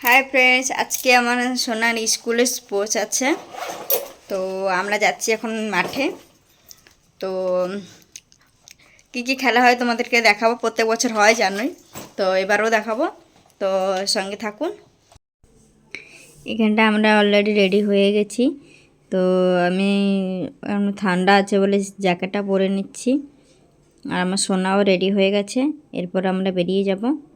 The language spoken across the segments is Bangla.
হাই ফ্রেন্ডস আজকে আমার সোনার স্কুলে স্পোর্টস আছে। তো আমরা যাচ্ছি এখন মাঠে। তো, কী কী খেলা হয় তোমাদেরকে দেখাবো? প্রত্যেক বছর হয়, জানোই। তো এবারও দেখাবো। তো সঙ্গে থাকুন। এখানটা আমরা অলরেডি রেডি হয়ে গেছি। তো আমি ঠান্ডা আছে বলে জ্যাকেটটা পরে নিচ্ছি। আর আমার সোনাও রেডি হয়ে গেছে। এরপর আমরা বেরিয়ে যাব।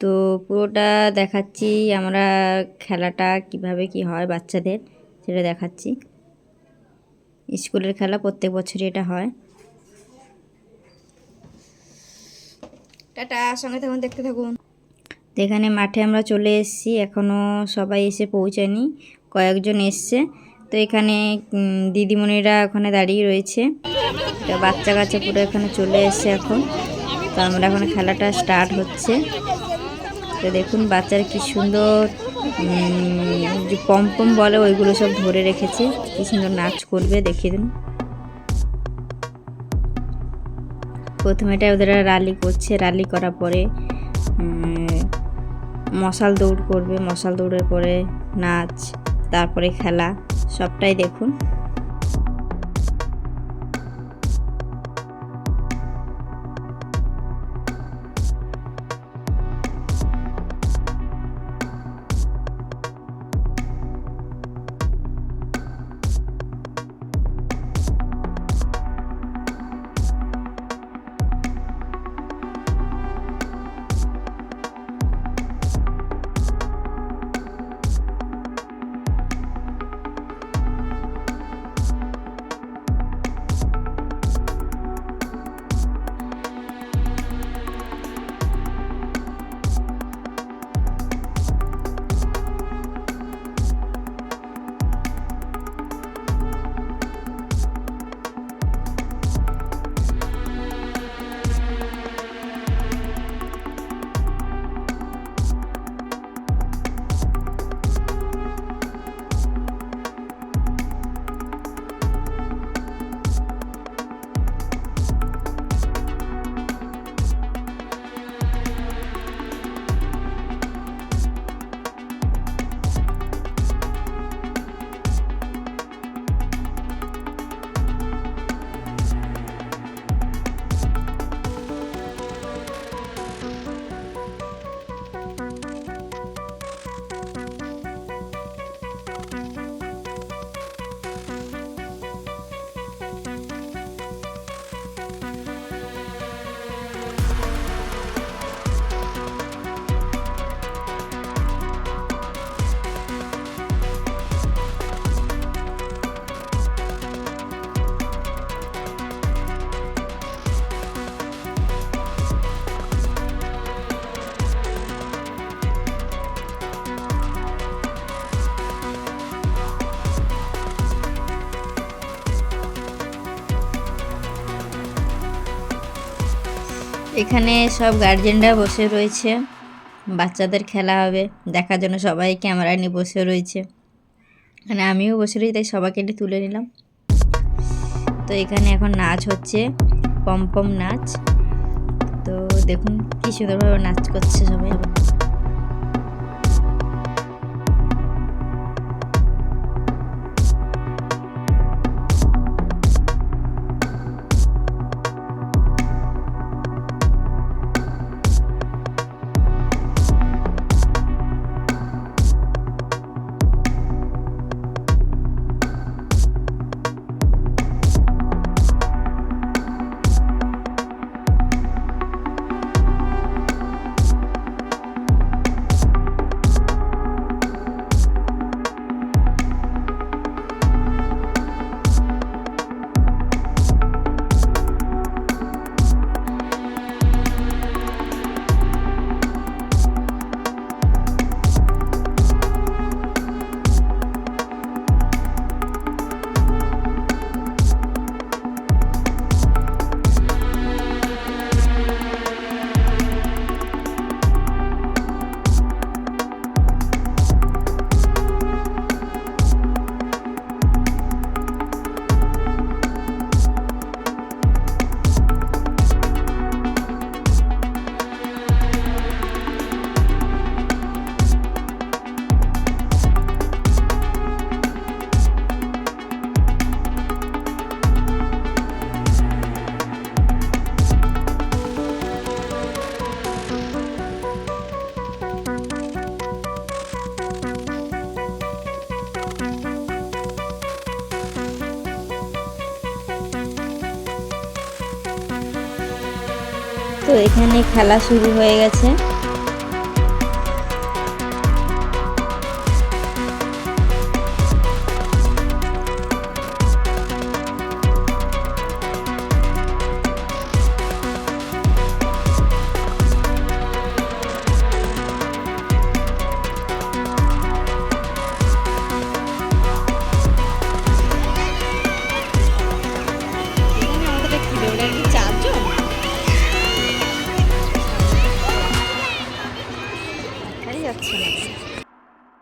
তো পুরোটা দেখাচ্ছি আমরা খেলাটা কীভাবে কি হয় বাচ্চাদের সেটা দেখাচ্ছি। স্কুলের খেলা প্রত্যেক বছরই এটা হয়। টাটা সঙ্গে থাকুন দেখতে থাকুন। তো এখানে মাঠে আমরা চলে এসেছি এখনও সবাই এসে পৌঁছায়নি কয়েকজন এসছে। তো এখানে দিদিমণিরা ওখানে দাঁড়িয়ে রয়েছে। তো বাচ্চা কাচ্চা পুরো এখানে চলে এসছে এখন। তো আমরা এখন খেলাটা স্টার্ট হচ্ছে। তো দেখুন বাচ্চারা কি সুন্দর যে পম্পম বলে ওইগুলো সব ধরে রেখেছে। কি সুন্দর নাচ করবে, দেখিয়ে দিন। প্রথমে এটা ওদের রালি করছে। রালি করার পরে মশাল দৌড় করবে। মশাল দৌড়ের পরে নাচ, তারপরে খেলা, সবটাই দেখুন। এখানে সব গার্জেনরা বসে রয়েছে। বাচ্চাদের খেলা হবে। দেখার জন্য সবাই ক্যামেরা নিয়ে বসে রয়েছে। মানে আমিও বসে রয়েছি, তাই সবাইকে নিয়ে তুলে নিলাম। তো এখানে এখন নাচ হচ্ছে, পম্পম নাচ। তো দেখুন কি সুন্দরভাবে নাচ করছে সবাই। তো এখানে খেলা শুরু হয়ে গেছে।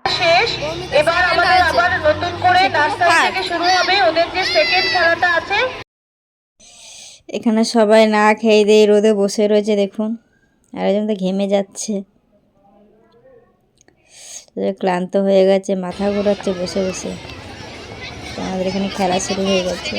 শেষ। এবার আমাদের আবার নতুন করে নার্সারি থেকে শুরু হবে। ওদের যে সেকেন্ড খেলাটা আছে। এখানে সবাই না খেয়ে দিয়ে রোদে বসে রয়েছে দেখুন। আর একজন তো ঘেমে যাচ্ছে। ক্লান্ত হয়ে গেছে মাথা ঘোরাচ্ছে বসে বসে। আমাদের এখানে খেলা শুরু হয়ে গেছে।